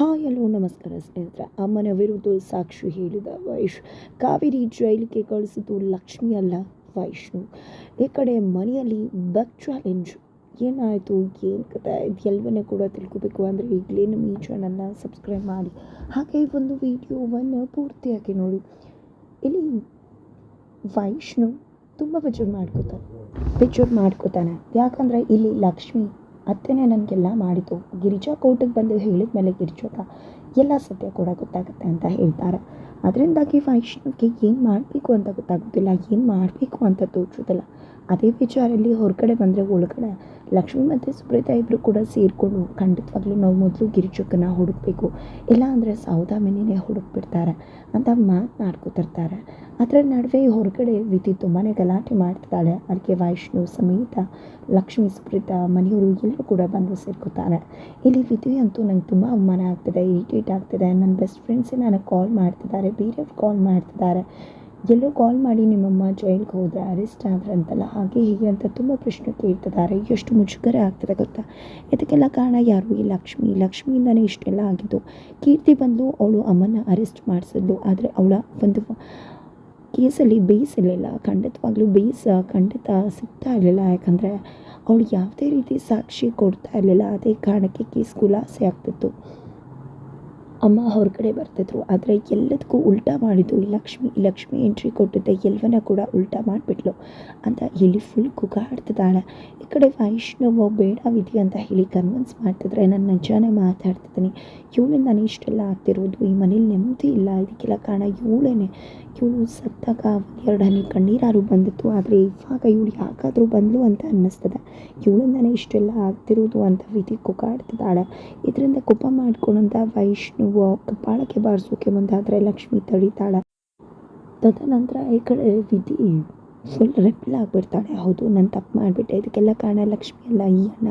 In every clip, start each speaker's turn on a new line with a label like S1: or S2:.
S1: Hi hello ನಮಸ್ಕಾರ ಸ್ನೇಹಿತರೆ. ಅಮ್ಮನ ವಿರುದ್ಧ ಸಾಕ್ಷಿ ಹೇಳಿದ ವೈಶ್ ಕಾವೇರಿ ಜೈಲಿಗೆ ಕಳಿಸಿದ್ದು ಲಕ್ಷ್ಮಿ ಅಲ್ಲ ವೈಷ್ಣು. ಈ ಕಡೆ ಮನೆಯಲ್ಲಿ ಬಗ್ ಚಾಲೆಂಜ್ ಏನಾಯಿತು? ಏನು ಕತೆ? ಎಲ್ಲವನ್ನೇ ಕೂಡ ತಿಳ್ಕೊಬೇಕು ಅಂದರೆ ಈಗಲೇ ನಮ್ಮ ಈ ಚಾನಲ್ನ ಸಬ್ಸ್ಕ್ರೈಬ್ ಮಾಡಿ. ಹಾಗೆ ಒಂದು ವಿಡಿಯೋವನ್ನು ಪೂರ್ತಿಯಾಗಿ ನೋಡಿ. ಇಲ್ಲಿ ವೈಷ್ಣು ತುಂಬ ಬೇಜಾರು ಮಾಡ್ಕೋತಾನೆ. ಬೇಜಾರು ಮಾಡ್ಕೋತಾನೆ. ಯಾಕಂದರೆ ಇಲ್ಲಿ ಲಕ್ಷ್ಮಿ ಅತ್ತೆನೇ ನನಗೆಲ್ಲ ಮಾಡಿತು. ಗಿರಿಜಾ ಕೋರ್ಟಿಗೆ ಬಂದು ಹೇಳಿದ ಮೇಲೆ ಗಿರಿಜಾಗ ಎಲ್ಲ ಸತ್ಯ ಕೂಡ ಗೊತ್ತಾಗುತ್ತೆ ಅಂತ ಹೇಳ್ತಾರೆ. ಅದರಿಂದಾಗಿ ವೈಷ್ಣವ್ಗೆ ಏನು ಮಾಡಬೇಕು ಅಂತ ಗೊತ್ತಾಗೋದಿಲ್ಲ, ಏನು ಮಾಡಬೇಕು ಅಂತ ತೋಚೋದಿಲ್ಲ. ಅದೇ ವಿಚಾರಲ್ಲಿ ಹೊರಗಡೆ ಬಂದರೆ ಒಳಗಡೆ ಲಕ್ಷ್ಮಿ ಮತ್ತು ಸುಪ್ರೀತಾ ಇಬ್ಬರು ಕೂಡ ಸೇರಿಕೊಂಡು ಖಂಡಿತವಾಗ್ಲೂ ನಾವು ಮೊದಲು ಗಿರಿಜಕ್ಕನ್ನ ಹುಡುಕಬೇಕು. ಇಲ್ಲ ಅಂದರೆ ಸೌದಾಮಿನಿನೇ ಹುಡುಕ್ಬಿಡ್ತಾರೆ ಅಂತ ಮಾತನಾಡ್ಕೊತಿರ್ತಾರೆ ಅದರ ನಡುವೆ ಹೊರಗಡೆ ವಿಧಿ ತುಂಬಾ ಗಲಾಟೆ ಮಾಡ್ತಿದ್ದಾಳೆ. ಅದಕ್ಕೆ ವೈಷ್ಣು ಸಮೇತ ಲಕ್ಷ್ಮಿ, ಸುಪ್ರೀತಾ ಮನೆಯವರು ಎಲ್ಲರೂ ಕೂಡ ಬಂದು ಸೇರ್ಕೊತಾರೆ. ಇಲ್ಲಿ ವಿಧಿ ಅಂತೂ ನಂಗೆ ತುಂಬ ಅವಮಾನ ಆಗ್ತಿದೆ, ಇರಿಟೇಟ್ ಆಗ್ತಿದೆ. ನನ್ನ ಬೆಸ್ಟ್ ಫ್ರೆಂಡ್ಸೇ ನನಗೆ ಕಾಲ್ ಮಾಡ್ತಿದ್ದಾರೆ. ಬೇರೆಯವ್ರು ಕಾಲ್ ಮಾಡ್ತಿದ್ದಾರೆ. ಎಲ್ಲೋ ಕಾಲ್ ಮಾಡಿ ನಿಮ್ಮಮ್ಮ ಜೈಲ್ಗೆ ಹೋದರೆ ಅರೆಸ್ಟ್ ಆದ್ರೆ ಅಂತಲ್ಲ ಹಾಗೆ ಹೀಗೆ ಅಂತ ತುಂಬ ಪ್ರಶ್ನೆ ಕೇಳ್ತಿದ್ದಾರೆ. ಎಷ್ಟು ಮುಜುಗರ ಆಗ್ತದೆ ಗೊತ್ತಾ? ಇದಕ್ಕೆಲ್ಲ ಕಾರಣ ಯಾರು? ಈ ಲಕ್ಷ್ಮಿ. ಲಕ್ಷ್ಮಿಯಿಂದನೇ ಇಷ್ಟೆಲ್ಲ ಆಗಿದ್ದು. ಕೀರ್ತಿ ಬಂದು ಅವಳು ಅಮ್ಮನ ಅರೆಸ್ಟ್ ಮಾಡಿಸಿದ್ಲು ಆದರೆ ಅವಳ ಒಂದು ಕೇಸಲ್ಲಿ ಬೇಯಿಸಲಿಲ್ಲ ಖಂಡಿತವಾಗ್ಲೂ ಬೇಯಿಸ ಖಂಡಿತ ಸಿಗ್ತಾ ಇರಲಿಲ್ಲ. ಯಾಕಂದರೆ ಅವಳು ಯಾವುದೇ ರೀತಿ ಸಾಕ್ಷಿ ಕೊಡ್ತಾ ಇರಲಿಲ್ಲ. ಅದೇ ಕಾರಣಕ್ಕೆ ಕೇಸ್ ಖುಲಾಸೆ ಆಗ್ತಿತ್ತು. ಅಮ್ಮ ಹೊರಗಡೆ ಬರ್ತಿದ್ರು, ಆದರೆ ಎಲ್ಲದಕ್ಕೂ ಉಲ್ಟಾ ಮಾಡಿದ್ದು, ಲಕ್ಷ್ಮಿ ಲಕ್ಷ್ಮಿ ಎಂಟ್ರಿ ಕೊಟ್ಟಿದ್ದೆ ಎಲ್ಲವನ್ನ ಕೂಡ ಉಲ್ಟಾ ಮಾಡಿಬಿಟ್ಲು ಅಂತ ಹೇಳಿ ಫುಲ್ ಕುಗಾಡ್ತಿದ್ದಾಳೆ. ಈ ಕಡೆ ವೈಷ್ಣವ, ಬೇಡ ವಿಧಿ ಅಂತ ಹೇಳಿ ಕನ್ವಿನ್ಸ್ ಮಾಡ್ತಿದ್ರೆ ನಾನು ನಿಜಾನೇ ಮಾತಾಡ್ತಿದ್ದೀನಿ. ಇವಳಿಂದ ಇಷ್ಟೆಲ್ಲ ಆಗ್ತಿರೋದು, ಈ ಮನೇಲಿ ನೆಮ್ಮದಿ ಇಲ್ಲ, ಇದಕ್ಕೆಲ್ಲ ಕಾರಣ ಇವಳೇನೆ. ಇವಳು ಸತ್ತಾಗ ಎರಡು ಹನಿ ಕಣ್ಣೀರಾರು ಬಂದಿತ್ತು, ಆದರೆ ಇವಾಗ ಇವಳು ಯಾಕಾದರೂ ಬಂದ್ಲು ಅಂತ ಅನ್ನಿಸ್ತದೆ. ಇವಳಿಂದನೇ ಇಷ್ಟೆಲ್ಲ ಆಗ್ತಿರೋದು ಅಂತ ವಿಧಿ ಕುಗಾಡ್ತಿದ್ದಾಳೆ. ಇದರಿಂದ ಕೋಪ ಮಾಡ್ಕೊಂಡಂತ ವೈಷ್ಣುವು ಕಪಾಳಕ್ಕೆ ಬಾರಿಸೋಕೆ ಮುಂದಾದರೆ ಲಕ್ಷ್ಮಿ ತಡಿತಾಳೆ ತದನಂತರ ಈ ಕಡೆ ವಿಧಿ ಫುಲ್ ರೆಪ್ಪಲ್ ಆಗಿಬಿಡ್ತಾಳೆ. ಹೌದು, ನಾನು ತಪ್ಪು ಮಾಡಿಬಿಟ್ಟೆ. ಇದಕ್ಕೆಲ್ಲ ಕಾರಣ ಲಕ್ಷ್ಮಿ ಅಲ್ಲ, ಈ ಅಣ್ಣ.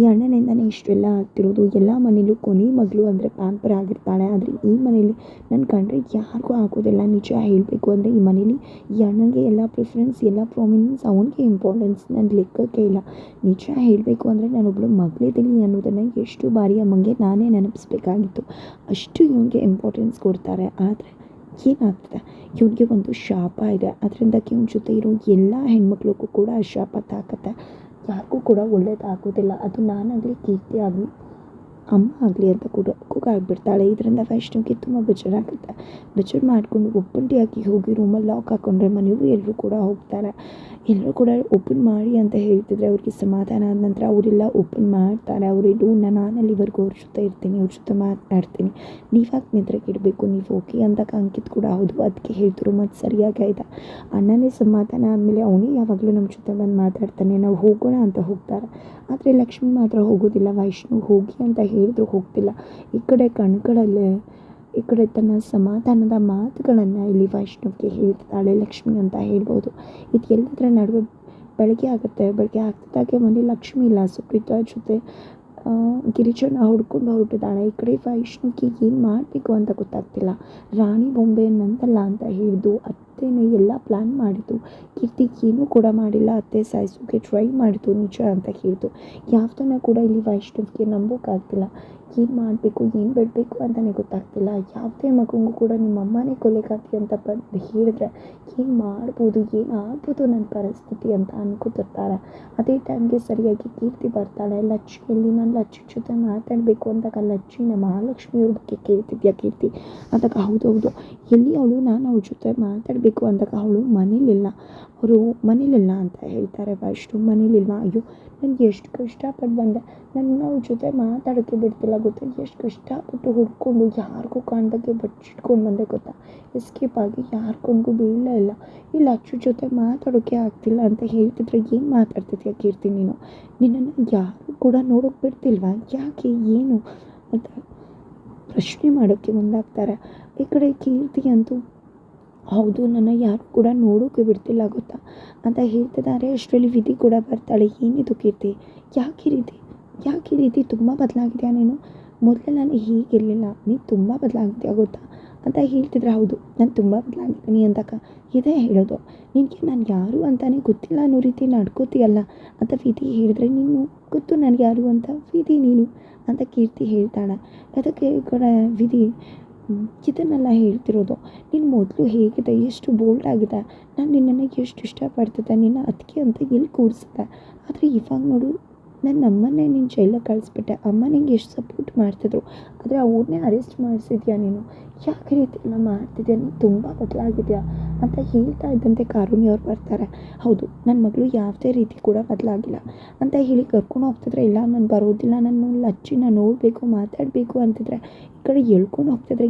S1: ಈ ಅಣ್ಣನಿಂದನೇ ಇಷ್ಟೆಲ್ಲ ಆಗ್ತಿರೋದು. ಎಲ್ಲ ಮನೇಲೂ ಕೊನೆ ಮಗಳು ಅಂದರೆ ಪ್ಯಾಂಪರ್ ಆಗಿರ್ತಾಳೆ. ಆದರೆ ಈ ಮನೇಲಿ ನನ್ನ ಕಂಡ್ರೆ ಯಾರಿಗೂ ಆಗೋದಿಲ್ಲ. ನಿಜ ಹೇಳಬೇಕು ಅಂದರೆ ಈ ಮನೇಲಿ ಈ ಅಣ್ಣನಿಗೆ ಎಲ್ಲ ಪ್ರಿಫರೆನ್ಸ್ ಎಲ್ಲ ಪ್ರಾಮಿನೆನ್ಸ್ ಅವನಿಗೆ ಇಂಪಾರ್ಟೆನ್ಸ್ ನನ್ನ ಲೆಕ್ಕಕ್ಕೆ ಇಲ್ಲ. ನಿಜ ಹೇಳಬೇಕು ಅಂದರೆ ನಾನೊಬ್ಬಳು ಮಗಳಿದ್ದೀನಿ ಅನ್ನೋದನ್ನು ಎಷ್ಟು ಬಾರಿ ಅಮ್ಮಂಗೆ ನಾನೇ ನೆನಪಿಸ್ಬೇಕಾಗಿತ್ತು. ಅಷ್ಟು ಇವನಿಗೆ ಇಂಪಾರ್ಟೆನ್ಸ್ ಕೊಡ್ತಾರೆ. ಆದರೆ ಏನಾಗ್ತದೆ? ಇವನಿಗೆ ಒಂದು ಶಾಪ ಇದೆ. ಅದರಿಂದ ಇವನ ಜೊತೆ ಇರೋ ಎಲ್ಲ ಹೆಣ್ಮಕ್ಳಿಗೂ ಕೂಡ ಆ ಶಾಪ ತಾಕತ್ತೆ. ಯಾರಿಗೂ ಕೂಡ ಒಳ್ಳೇದಾಗೋದಿಲ್ಲ. ಅದು ನಾನಾಗಲಿ ಕೀರ್ತಿ ಆಗಲಿ ಅಮ್ಮ ಆಗಲಿ ಅಂತ ಕೂಡ ಕೂಗಾಗ್ಬಿಡ್ತಾಳೆ. ಇದರಿಂದ ವೈಷ್ಣವಿಗೆ ತುಂಬ ಬೇಜಾರಾಗುತ್ತೆ. ಬೇಜಾರು ಮಾಡಿಕೊಂಡು ಒಬ್ಬಂಟಿಯಾಗಿ ಹೋಗಿ ರೂಮಲ್ಲಿ ಲಾಕ್ ಹಾಕೊಂಡ್ರೆ ಮನೆಯವರು ಎಲ್ಲರೂ ಕೂಡ ಹೋಗ್ತಾರೆ. ಎಲ್ಲರೂ ಕೂಡ ಓಪನ್ ಮಾಡಿ ಅಂತ ಹೇಳ್ತಿದ್ರೆ ಅವ್ರಿಗೆ ಸಮಾಧಾನ ಆದ ನಂತರ ಅವರೆಲ್ಲ ಓಪನ್ ಮಾಡ್ತಾರೆ. ಅವರಿಡು ನಾನು ಅಲ್ಲಿವರೆಗೂ ಅವ್ರ ಜೊತೆ ಇರ್ತೀನಿ, ಅವ್ರ ಜೊತೆ ಮಾತನಾಡ್ತೀನಿ ನೀವ್ಯಾಕೆ ನಿದ್ರೆಗೆ ಇಡಬೇಕು, ನೀವು ಓಕೆ ಅಂತ ಅಂಕಿತ್ ಕೂಡ, ಹೌದು ಅದಕ್ಕೆ ಹೇಳ್ತಿರು ಮತ್ತು ಸರಿಯಾಗಿ ಆಯ್ತಾ? ಅಣ್ಣನೇ ಸಮಾಧಾನ ಆದಮೇಲೆ ಅವನೇ ಯಾವಾಗಲೂ ನಮ್ಮ ಜೊತೆ ಬಂದು ಮಾತಾಡ್ತಾನೆ. ನಾವು ಹೋಗೋಣ ಅಂತ ಹೋಗ್ತಾರೆ. ಆದರೆ ಲಕ್ಷ್ಮಿ ಮಾತ್ರ ಹೋಗೋದಿಲ್ಲ. ವೈಷ್ಣು ಹೋಗಿ ಅಂತ ಹೇಳಿದ್ರು ಹೋಗ್ತಿಲ್ಲ. ಈ ಕಡೆ ಕಣ್ಗಳಲ್ಲೇ ಈ ಕಡೆ ತನ್ನ ಸಮಾಧಾನದ ಮಾತುಗಳನ್ನು ಇಲ್ಲಿ ವೈಷ್ಣವ್ಗೆ ಹೇಳ್ತಾಳೆ ಲಕ್ಷ್ಮಿ ಅಂತ ಹೇಳ್ಬೋದು. ಇದು ಎಲ್ಲದರ ನಡುವೆ ಬೆಳಗ್ಗೆ ಆಗುತ್ತೆ. ಬೆಳಗ್ಗೆ ಆಗ್ತಿದ್ದಾಗೆ ಮನೆ ಲಕ್ಷ್ಮಿ ಇಲ್ಲ. ಸುಪ್ರೀತಾ ಜೊತೆ ಗಿರಿಜನ ಹುಡ್ಕೊಂಡು ಹೊರಟಿದ್ದಾಳೆ. ಈ ಕಡೆ ವೈಷ್ಣವಿಗೆ ಏನು ಮಾಡಬೇಕು ಅಂತ ಗೊತ್ತಾಗ್ತಿಲ್ಲ. ರಾಣಿ ಬೊಂಬೆ ನಂತಲ್ಲ ಅಂತ ಹೇಳಿದ್ದು ಅತ್ತೆನೇ ಎಲ್ಲ ಪ್ಲ್ಯಾನ್ ಮಾಡಿದ್ದು. ಕೀರ್ತಿಗೆ ಏನೂ ಕೂಡ ಮಾಡಿಲ್ಲ. ಅತ್ತೆ ಸಾಯಿಸೋಕೆ ಟ್ರೈ ಮಾಡಿತು ನಿಜ ಅಂತ ಹೇಳಿತು ಯಾವುದನ್ನು ಕೂಡ ಇಲ್ಲಿ ವೈಷ್ಣವ್ಗೆ ನಂಬೋಕ್ಕಾಗ್ತಿಲ್ಲ ಏನು ಮಾಡಬೇಕು, ಏನು ಬಿಡಬೇಕು ಅಂತಲೇ ಗೊತ್ತಾಗ್ತಿಲ್ಲ. ಯಾವುದೇ ಮಗುಗೂ ಕೂಡ ನಿಮ್ಮ ಅಮ್ಮನೇ ಕೊಲೆಗಾತಿ ಅಂತ ಬಂದು ಹೇಳಿದ್ರೆ ಏನು ಮಾಡ್ಬೋದು, ಏನು ಆಗ್ಬೋದು ನನ್ನ ಪರಿಸ್ಥಿತಿ ಅಂತ ಅನ್ಕೋತಿರ್ತಾರೆ. ಅದೇ ಟೈಮ್ಗೆ ಸರಿಯಾಗಿ ಕೀರ್ತಿ ಬರ್ತಾಳೆ. ಲಕ್ಷ್ಮಿಯಲ್ಲಿ ನಾನು ಲಕ್ಷ್ಮಿ ಜೊತೆ ಮಾತಾಡಬೇಕು ಅಂದಾಗ ಲಕ್ಷ್ಮಿನ ಮಹಾಲಕ್ಷ್ಮಿಯವ್ರ ಬಗ್ಗೆ ಕೇಳ್ತಿದ್ಯಾ ಕೀರ್ತಿ? ಅಂದಾಗ ಹೌದು ಎಲ್ಲಿ ಅವಳು, ನಾನು ಅವ್ರ ಜೊತೆ ಮಾತಾಡಬೇಕು ಅಂದಾಗ ಅವಳು ಮನೇಲಿಲ್ಲ. ಅವರು ಮನೇಲಿಲ್ಲ ಅಂತ ಹೇಳ್ತಾರೆ ವೈಷ್ಣು, ಮನೇಲಿಲ್ಲ. ಅಯ್ಯೋ ನನಗೆ ಎಷ್ಟು ಕಷ್ಟಪಟ್ಟು ಬಂದೆ. ನನ್ನ ಅವ್ರ ಜೊತೆ ಮಾತಾಡೋಕ್ಕೆ ಬಿಡ್ತಿಲ್ಲ ಗೊತ್ತಾ? ಎಷ್ಟು ಕಷ್ಟಪಟ್ಟು ಹುಡ್ಕೊಂಡು ಯಾರಿಗೂ ಕಾಣ್ದಾಗೆ ಬಚ್ಚಿಟ್ಕೊಂಡು ಬಂದೆ ಗೊತ್ತಾ? ಎಸ್ಕೇಪ್ ಆಗಿ ಯಾರ ಕಣ್ಗೂ ಬೀಳಲೇ ಇಲ್ಲ. ಈ ಲಕ್ಷ ಜೊತೆ ಮಾತಾಡೋಕ್ಕೆ ಆಗ್ತಿಲ್ಲ ಅಂತ ಹೇಳ್ತಿದ್ರೆ ಏನು ಮಾತಾಡ್ತಿದ್ಯಾ ಕೀರ್ತಿ ನೀನು? ನಿನ್ನನ್ನು ಯಾರು ಕೂಡ ನೋಡೋಕ್ಕೆ ಬಿಡ್ತಿಲ್ವಾ? ಯಾಕೆ, ಏನು ಅಂತ ಪ್ರಶ್ನೆ ಮಾಡೋಕ್ಕೆ ಮುಂದಾಗ್ತಾರೆ. ಈ ಕಡೆ ಕೀರ್ತಿ ಅಂತೂ ಹೌದು, ನನ್ನ ಯಾರು ಕೂಡ ನೋಡೋಕೆ ಬಿಡ್ತಿಲ್ಲ ಗೊತ್ತಾ? ಅಂತ ಹೇಳ್ತಿದ್ದಾರೆ. ಅಷ್ಟರಲ್ಲಿ ವಿಧಿ ಕೂಡ ಬರ್ತಾಳೆ. ಏನಿದು ಕೀರ್ತಿ? ಯಾಕೆ ಈ ರೀತಿ? ಯಾಕೆ ಈ ರೀತಿ ತುಂಬ ಬದಲಾಗಿದೆಯಾ ನೀನು? ಮೊದಲೇ ನಾನು ಹೀಗಿರಲಿಲ್ಲ. ನೀನು ತುಂಬ ಬದಲಾಗಿದೆಯಾ ಗೊತ್ತಾ? ಅಂತ ಹೇಳ್ತಿದ್ರೆ, ಹೌದು, ನಾನು ತುಂಬ ಬದಲಾಗಿದ್ದೀನಿ ಅಂತಕ ಇದೇ ಹೇಳೋದು. ನಿನಗೆ ನಾನು ಯಾರು ಅಂತಲೇ ಗೊತ್ತಿಲ್ಲ ಅನ್ನೋ ರೀತಿ ನಡ್ಕೋತೀಯಲ್ಲ? ಅಂತ ವಿಧಿ ಹೇಳಿದ್ರೆ, ನೀನು ಗೊತ್ತು ನನಗೆ ಯಾರು ಅಂತ? ವಿಧಿ ನೀನು, ಅಂತ ಕೀರ್ತಿ ಹೇಳ್ತಾಳೆ. ಅದಕ್ಕೆ ಕೂಡ ವಿಧಿ ಇದನ್ನೆಲ್ಲ ಹೇಳ್ತಿರೋದು. ನೀನು ಮೊದಲು ಹೇಗಿದೆ? ಎಷ್ಟು ಬೋಲ್ಡ್ ಆಗಿದೆ? ನಾನು ನಿನ್ನನ್ನು ಎಷ್ಟು ಇಷ್ಟಪಡ್ತಿದ್ದೆ? ನಿನ್ನ ಅದಕ್ಕೆ ಅಂತ ಎಲ್ಲಿ ಕೂರಿಸಿದೆ? ಆದರೆ ಇವಾಗ ನೋಡು ನನ್ನ ಅಮ್ಮನೇ ನಿನ್ನ ಜೈಲಿಗೆ ಕಳಿಸ್ಬಿಟ್ಟೆ. ಅಮ್ಮ ನಿಂಗೆ ಎಷ್ಟು ಸಪೋರ್ಟ್ ಮಾಡ್ತಿದ್ರು. ಆದರೆ ಅವ್ರನ್ನೇ ಅರೆಸ್ಟ್ ಮಾಡಿಸಿದ್ಯಾ ನೀನು? ಯಾಕೆ ರೀತಿ ಎಲ್ಲ ಮಾಡ್ತಿದ್ಯಾ? ನೀನು ತುಂಬ ಬದಲಾಗಿದೆಯಾ? ಅಂತ ಹೇಳ್ತಾ ಇದ್ದಂತೆ ಕಾರುಣಿ ಅವ್ರು ಬರ್ತಾರೆ. ಹೌದು ನನ್ನ ಮಗಳು ಯಾವುದೇ ರೀತಿ ಕೂಡ ಬದಲಾಗಿಲ್ಲ. ಅಂತ ಹೇಳಿ ಕರ್ಕೊಂಡು ಹೋಗ್ತಿದ್ರೆ, ಇಲ್ಲ, ನಾನು ಬರೋದಿಲ್ಲ, ನಾನು ಲಚ್ಚಿನ ನೋಡಬೇಕು, ಮಾತಾಡಬೇಕು ಅಂತಿದ್ರೆ ಕಡೆ ಎಳ್ಕೊಂಡು ಹೋಗ್ತಿದ್ರೆ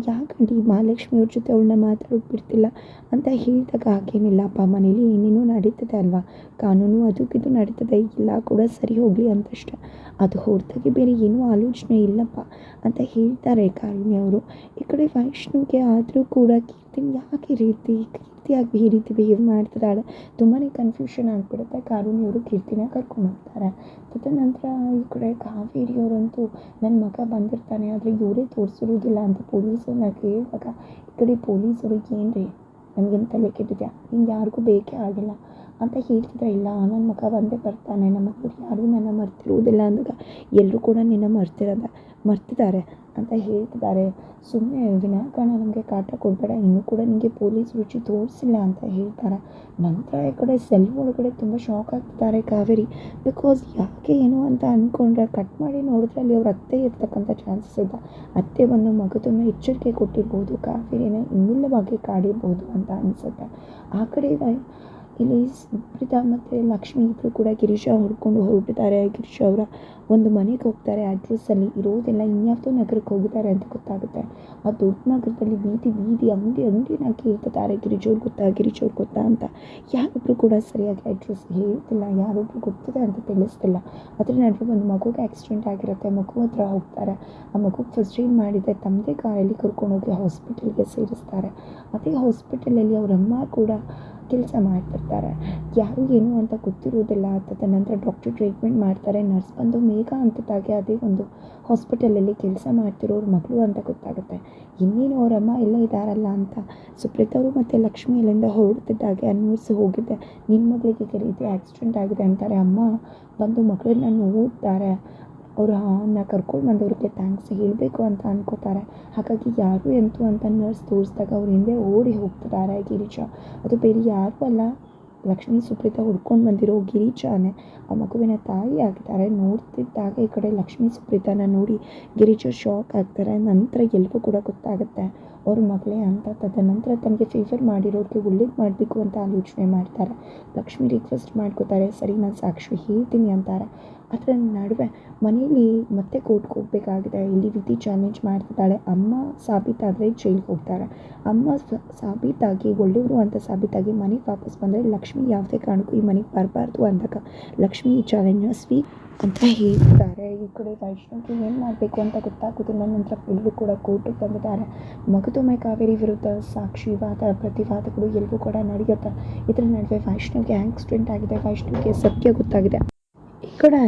S1: ಮಹಾಲಕ್ಷ್ಮಿ ಅವ್ರ ಜೊತೆ ಅವಳನ್ನ ಮಾತಾಡೋಕೆ ಬಿಡ್ತಿಲ್ಲ ಅಂತ ಹೇಳಿದಾಗ ಹಾಗೇನಿಲ್ಲಪ್ಪ ಮನೇಲಿ ಏನೇನೋ ನಡೀತದೆ ಅಲ್ವಾ? ಕಾನೂನು ಅದಕ್ಕಿದು ನಡೀತದೆ. ಇಲ್ಲ ಕೂಡ ಸರಿ ಹೋಗಲಿ ಅಂತಷ್ಟೆ. ಅದು ಹೊರತಾಗಿ ಬೇರೆ ಏನೂ ಆಲೋಚನೆ ಇಲ್ಲಪ್ಪ ಅಂತ ಹೇಳ್ತಾರೆ ಕಾರುಣ್ಯ ಅವರು. ಈ ಕಡೆ ವೈಷ್ಣುಗೆ ಆದರೂ ಕೂಡ ಕೀರ್ತಿನ ಯಾಕೆ ಈ ರೀತಿ ಕೀರ್ತಿ ಯಾಕೆ ಈ ರೀತಿ ಬಿಹೇವ್ ಮಾಡ್ತಿದ್ದಾಳೆ? ತುಂಬಾ ಕನ್ಫ್ಯೂಷನ್ ಆಗಿಬಿಡುತ್ತೆ. ಕಾರುಣ್ಯ ಅವರು ಕೀರ್ತಿನ ಕರ್ಕೊಂಡು ಹೋಗ್ತಾರೆ. ತದನಂತರ ಈ ಕಡೆ ಕಾವೇರಿ ಅವರಂತೂ ನನ್ನ ಮಗ ಬಂದಿರ್ತಾನೆ, ಆದರೆ ಇವರೇ ತೋರಿಸಿರೋದಿಲ್ಲ ಅಂತ ಪೊಲೀಸರನ್ನ ಕೇಳಿದಾಗ ಈ ಕಡೆ ಪೊಲೀಸರು ಏನು ರೀ ನಮಗೇನು ತಲೆ ಕೆಟ್ಟಿದ್ಯಾ? ಹಿಂಗೆ ಯಾರಿಗೂ ಬೇಕೇ ಆಗಿಲ್ಲ. ಅಂತ ಹೇಳ್ತಿದ್ರೆ? ಇಲ್ಲ ನನ್ನ ಮಗ ಬಂದೇ ಬರ್ತಾನೆ. ನಮ್ಮ ಮಕ್ಕಳು ಯಾರೂ ನನ್ನ ಮರ್ತಿರುವುದಿಲ್ಲ ಅಂದಾಗ ಎಲ್ಲರೂ ಕೂಡ ನಿನ್ನ ಮರ್ತಿರೋದ, ಮರ್ತಿದ್ದಾರೆ ಅಂತ ಹೇಳ್ತಿದ್ದಾರೆ. ಸುಮ್ಮನೆ ವಿನಾಕಾರಣ ನಮಗೆ ಕಾಟ ಕೊಡಬೇಡ. ಇನ್ನೂ ಕೂಡ ನಿಮಗೆ ಪೊಲೀಸ್ ರುಚಿ ತೋರಿಸಿಲ್ಲ ಅಂತ ಹೇಳ್ತಾರೆ. ನಂತರ ಈ ಕಡೆ ಸೆಲ್ ಒಳಗಡೆ ತುಂಬ ಶಾಕ್ ಆಗ್ತಿದ್ದಾರೆ ಕಾವೇರಿ. ಬಿಕಾಸ್ ಯಾಕೆ ಏನು ಅಂತ ಅಂದ್ಕೊಂಡ್ರೆ ಕಟ್ ಮಾಡಿ ನೋಡಿದ್ರೆ ಅಲ್ಲಿ ಅವ್ರ ಅತ್ತೆ ಇರ್ತಕ್ಕಂಥ ಚಾನ್ಸಸ್ ಇದ್ದ ಅತ್ತೆ ಬಂದು ಮಗದನ್ನು ಎಚ್ಚರಿಕೆ ಕೊಟ್ಟಿರ್ಬೋದು, ಕಾವೇರಿನ ಇನ್ನಿಲ್ಲವಾಗಿ ಕಾಡಿರ್ಬೋದು ಅಂತ ಅನಿಸುತ್ತೆ. ಆ ಕಡೆ ಇಲ್ಲಿ ಸುಪ್ರೀತಾ ಮತ್ತು ಲಕ್ಷ್ಮಿ ಇಬ್ಬರು ಕೂಡ ಗಿರೀಶ ಹುಡ್ಕೊಂಡು ಹೊರಟಿದ್ದಾರೆ ಗಿರೀಶ ಅವರ ಒಂದು ಮನೆಗೆ ಹೋಗ್ತಾರೆ ಅಡ್ರೆಸ್ಸಲ್ಲಿ ಇರೋದೆಲ್ಲ ಇನ್ಯಾವುದೋ ನಗರಕ್ಕೆ ಹೋಗಿದ್ದಾರೆ ಅಂತ ಗೊತ್ತಾಗುತ್ತೆ. ಆ ದೊಡ್ಡ ನಗರದಲ್ಲಿ ಬೀದಿ ಬೀದಿ ಅಂಗಡಿ ಅಂಗಡಿನ ಕೇಳ್ತಿದ್ದಾರೆ ಗಿರಿಜೋರು ಗೊತ್ತಾ ಗಿರಿಜೋರು ಗೊತ್ತಾ ಅಂತ. ಯಾರೊಬ್ಬರು ಕೂಡ ಸರಿಯಾಗಿ ಅಡ್ರೆಸ್ ಹೇಳ್ತಿಲ್ಲ ಯಾರೊಬ್ಬರು ಗೊತ್ತಿದೆ ಅಂತ ತಿಳಿಸ್ತಿಲ್ಲ. ಅದ್ರ ನಡುವೆ ಒಂದು ಮಗುಗೆ ಆಕ್ಸಿಡೆಂಟ್ ಆಗಿರುತ್ತೆ. ಮಗು ಹತ್ರ ಹೋಗ್ತಾರೆ. ಆ ಮಗುಗೆ ಫಸ್ಟ್ ಏಡ್ ಮಾಡಿದೆ, ತಮ್ಮದೇ ಕಾರಲ್ಲಿ ಕರ್ಕೊಂಡೋಗಿ ಹಾಸ್ಪಿಟಲ್ಗೆ ಸೇರಿಸ್ತಾರೆ. ಅದೇ ಹಾಸ್ಪಿಟಲಲ್ಲಿ ಅವರಮ್ಮ ಕೂಡ ಕೆಲಸ ಮಾಡ್ತಿರ್ತಾರೆ. ಯಾರು ಏನು ಅಂತ ಗೊತ್ತಿರೋದಿಲ್ಲ. ತದನಂತರ ಡಾಕ್ಟರ್ ಟ್ರೀಟ್ಮೆಂಟ್ ಮಾಡ್ತಾರೆ. ನರ್ಸ್ ಬಂದು ಮೇಘ ಅಂತಿದ್ದಾಗೆ ಅದೇ ಒಂದು ಹಾಸ್ಪಿಟಲಲ್ಲಿ ಕೆಲಸ ಮಾಡ್ತಿರೋರ ಮಗಳು ಅಂತ ಗೊತ್ತಾಗುತ್ತೆ. ಇನ್ನೇನು ಅವರಮ್ಮ ಎಲ್ಲ ಇದ್ದಾರಲ್ಲ ಅಂತ ಸುಪ್ರೀತವರು ಮತ್ತು ಲಕ್ಷ್ಮಿ ಇಲ್ಲಿಂದ ಹೊರಡ್ತಿದ್ದಾಗೆ ಅನ್ವರ್ಸಿ ಹೋಗಿದ್ದೆ ನಿನ್ನ ಮಗಳಿಗೆ ಈ ರೀತಿ ಆಕ್ಸಿಡೆಂಟ್ ಆಗಿದೆ ಅಂತಾರೆ. ಅಮ್ಮ ಬಂದು ಮಗಳನ್ನ ನೋಡ್ತಾರೆ. ಅವರು ನಾ ಕರ್ಕೊಂಡು ಬಂದವ್ರಿಗೆ ಥ್ಯಾಂಕ್ಸ್ ಹೇಳಬೇಕು ಅಂತ ಅನ್ಕೋತಾರೆ. ಹಾಗಾಗಿ ಯಾರು ಎಂತು ಅಂತ ನರ್ಸ್ ತೋರಿಸಿದಾಗ ಅವ್ರ ಹಿಂದೆ ಓಡಿ ಹೋಗ್ತಿದ್ದಾರೆ ಗಿರಿಜಾ. ಅದು ಬೇರೆ ಯಾರೂ ಅಲ್ಲ. ಲಕ್ಷ್ಮೀ ಸುಪ್ರೀತ ಹುಡ್ಕೊಂಡು ಬಂದಿರೋ ಗಿರಿಜಾನೇ, ಆ ಮಗುವಿನ ತಾಯಿ ಆಗಿದ್ದಾರೆ ನೋಡ್ತಿದ್ದಾಗ ಈ ಕಡೆ ಲಕ್ಷ್ಮೀ ಸುಪ್ರೀತನ ನೋಡಿ ಗಿರಿಜಾ ಶಾಕ್ ಆಗ್ತಾರೆ. ನಂತರ ಎಲ್ರಿಗೂ ಕೂಡ ಗೊತ್ತಾಗುತ್ತೆ. ಅವ್ರ ಮಗಳೇ ಅಂತ ತದನಂತರ ತನಗೆ ಫೇವರ್ ಮಾಡಿರೋರಿಗೆ ಒಳ್ಳೇದು ಮಾಡಬೇಕು ಅಂತ ಆಲೋಚನೆ ಮಾಡ್ತಾರೆ. ಲಕ್ಷ್ಮಿ ರಿಕ್ವೆಸ್ಟ್ ಮಾಡ್ಕೋತಾರೆ, ಸರಿ ನಾನು ಸಾಕ್ಷಿ ಹೇಳ್ತೀನಿ ಅಂತಾರೆ. ಅದರ ನಡುವೆ ಮನೆಯಲ್ಲಿ ಮತ್ತೆ ಕೋರ್ಟ್ಗೆ ಹೋಗಬೇಕಾಗಿದೆ. ಇಲ್ಲಿ ವಿಧಿ ಚಾಲೆಂಜ್ ಮಾಡ್ತಿದ್ದಾಳೆ. ಅಮ್ಮ ಸಾಬೀತಾದರೆ ಜೈಲ್ಗೆ ಹೋಗ್ತಾರೆ. ಅಮ್ಮ ಸಾಬೀತಾಗಿ, ಒಳ್ಳೆಯವರು ಅಂತ ಸಾಬೀತಾಗಿ ಮನೆಗೆ ವಾಪಸ್ ಬಂದರೆ ಲಕ್ಷ್ಮಿ ಯಾವುದೇ ಕಾರಣಕ್ಕೂ ಈ ಮನೆಗೆ ಬರಬಾರ್ದು ಅಂದಾಗ ಲಕ್ಷ್ಮಿ ಈ ಚಾಲೆಂಜ್ನ ಸ್ವೀ ಅಂತ ಹೇಳ್ತಾರೆ. ಈ ಕಡೆ ವೈಷ್ಣವಿಗೆ ಏನು ಮಾಡಬೇಕು ಅಂತ ಗೊತ್ತಾಗೋದಿಲ್ಲ. ನಂತರ ಎಲ್ಲರೂ ಕೂಡ ಕೋರ್ಟಿಗೆ ಬಂದಿದ್ದಾರೆ. ಮಗದೊಮ್ಮೆ ಕಾವೇರಿ ವಿರುದ್ಧ ಸಾಕ್ಷಿ ವಾದ, ಪ್ರತಿವಾದಗಳು ಎಲ್ಲವೂ ಕೂಡ ನಡೆಯುತ್ತೆ, ಇದರ ನಡುವೆ ವೈಷ್ಣವಿಗೆ ಆಕ್ಸಿಡೆಂಟ್ ಆಗಿದೆ, ವೈಷ್ಣವಿಗೆ ಸತ್ಯ ಗೊತ್ತಾಗಿದೆ. ಈ ಕಡೆ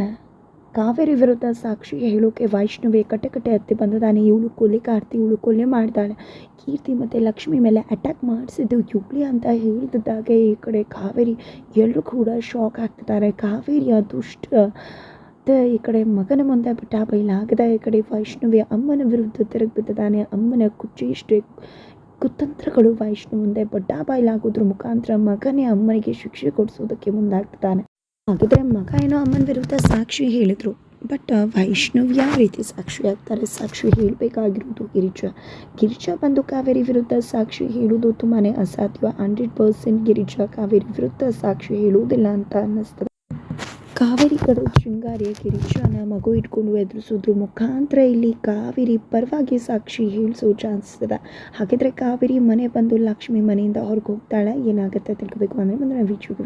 S1: ಕಾವೇರಿ ವಿರುದ್ಧ ಸಾಕ್ಷಿ ಹೇಳೋಕೆ ವೈಷ್ಣವಿ ಕಟ್ಟೆ ಕಟ್ಟೆ ಹತ್ತಿ ಬಂದಿದ್ದಾನೆ ಇವಳು ಕೊಲೆ ಕಾರ್ತಿ, ಇವಳು ಕೊಲೆ ಮಾಡ್ತಾಳೆ ಕೀರ್ತಿ ಮತ್ತು ಲಕ್ಷ್ಮಿ ಮೇಲೆ ಅಟ್ಯಾಕ್ ಮಾಡಿಸಿದ್ದು ಇವಳಿ ಅಂತ ಹೇಳಿದಾಗೆ ಈ ಕಡೆ ಕಾವೇರಿ. ಎಲ್ಲರೂ ಕೂಡ ಶಾಕ್ ಆಗ್ತಿದ್ದಾರೆ. ಕಾವೇರಿಯ ದುಷ್ಟ ತ ಈ ಕಡೆ ಮಗನ ಮುಂದೆ ಬಿಟ್ಟ ಬೈಲಾಗದ ಈ ಕಡೆ ವೈಷ್ಣವಿ ಅಮ್ಮನ ವಿರುದ್ಧ ತಿರುಗಿ ಅಮ್ಮನ ಅಮ್ಮನ ಕುಚ್ಚೇಷ್ಟೇ ಕುತಂತ್ರಗಳು ವೈಷ್ಣು ಮುಂದೆ ಬಡ್ಡ ಬಯಲಾಗೋದ್ರ ಮುಖಾಂತರ ಮಗನೇ ಅಮ್ಮನಿಗೆ ಶಿಕ್ಷೆ ಕೊಡಿಸೋದಕ್ಕೆ ಮುಂದಾಗ್ತಿದ್ದಾನೆ. ಹಾಗಿದ್ರೆ ಮಗ ಏನೋ ಅಮ್ಮನ ವಿರುದ್ಧ ಸಾಕ್ಷಿ ಹೇಳಿದ್ರು. ಬಟ್ ವೈಷ್ಣವ್ ಯಾವ ರೀತಿ ಸಾಕ್ಷಿ ಆಗ್ತಾರೆ? ಸಾಕ್ಷಿ ಹೇಳಬೇಕಾಗಿರೋದು ಗಿರಿಜಾ. ಗಿರಿಜಾ ಬಂದು ಕಾವೇರಿ ವಿರುದ್ಧ ಸಾಕ್ಷಿ ಹೇಳೋದು ತುಂಬಾ ಅಸಾಧ್ಯ. ಹಂಡ್ರೆಡ್ ಪರ್ಸೆಂಟ್ ಗಿರಿಜಾ ಕಾವೇರಿ ವಿರುದ್ಧ ಸಾಕ್ಷಿ ಹೇಳುವುದಿಲ್ಲ ಅಂತ ಅನ್ನಿಸ್ತದೆ. ಕಾವೇರಿ ಕಡೆ ಶೃಂಗಾರಿಯ ಕಿರೀಶನ ಮಗು ಇಟ್ಕೊಂಡು ಎದುರಿಸೋದ್ರ. ಮುಖಾಂತರ ಇಲ್ಲಿ ಕಾವೇರಿ ಪರವಾಗಿ ಸಾಕ್ಷಿ ಹೇಳಿಸೋ ಚಾನ್ಸ್ ಇದೆ. ಹಾಗಿದ್ರೆ ಕಾವೇರಿ ಮನೆ ಬಂದು ಲಕ್ಷ್ಮಿ ಮನೆಯಿಂದ ಹೊರಗೆ ಹೋಗ್ತಾಳೆ. ಏನಾಗುತ್ತೆ ತಿಳ್ಕೊಬೇಕು ಅಂದರೆ ಮುಂದಿನ ವೀಡಿಯೋಗೆ